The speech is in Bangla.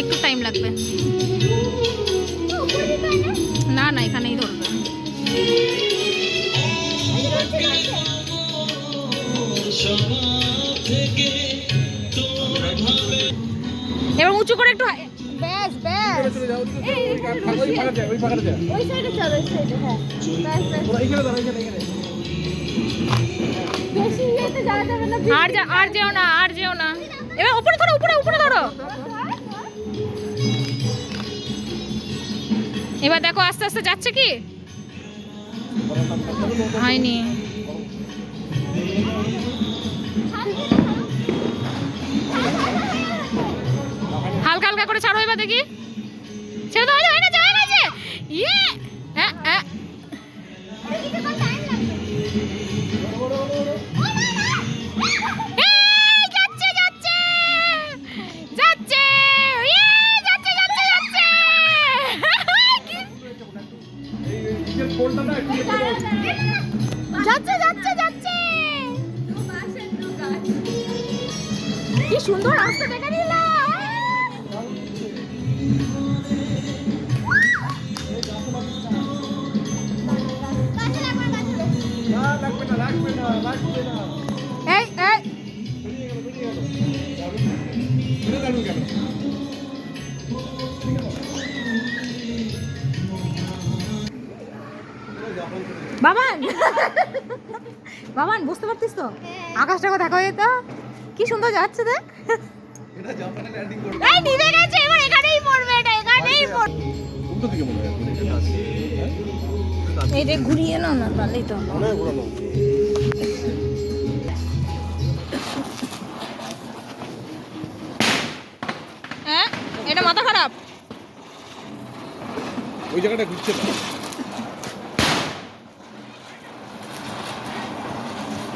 একটু টাইম লাগবে। না না এখানেই ধরবে। এবার উঁচু করে একটু ব্যাস ব্যাস। ওই সাইডে চল ওই সাইডে হ্যাঁ দাঁড়া, আর আর যেও না আর যেও না। এবার উপরে এবার দেখো আস্তে আস্তে যাচ্ছে কি? হয়নি। হালকা হালকা করে ছাড়ো এবার দেখি। ছেড়ে দেওয়া যায় গেছে যাচ্ছে যাচ্ছে যাচ্ছে। কি সুন্দর রাস্তা দেখা দিল। লাগবে না, লাগবে না, লাগবে না। বাবান বাবান বুঝতে পারতিস তো? আকাশটাকে দেখা হয়ে তো কি সুন্দর যাচ্ছে দেখ। এটা জাপানে ল্যান্ডিং করবে। এই নিভে গেছে এবার এখানেই পড়বে এটা এখানেই পড়বে। মনে হয়, হ্যাঁ? এই যে ঘুরিয়ে নাও না তাহলেই তো হয়। হ্যাঁ এটা মাথা খারাপ। ওই জায়গাটা ঘুরছে না।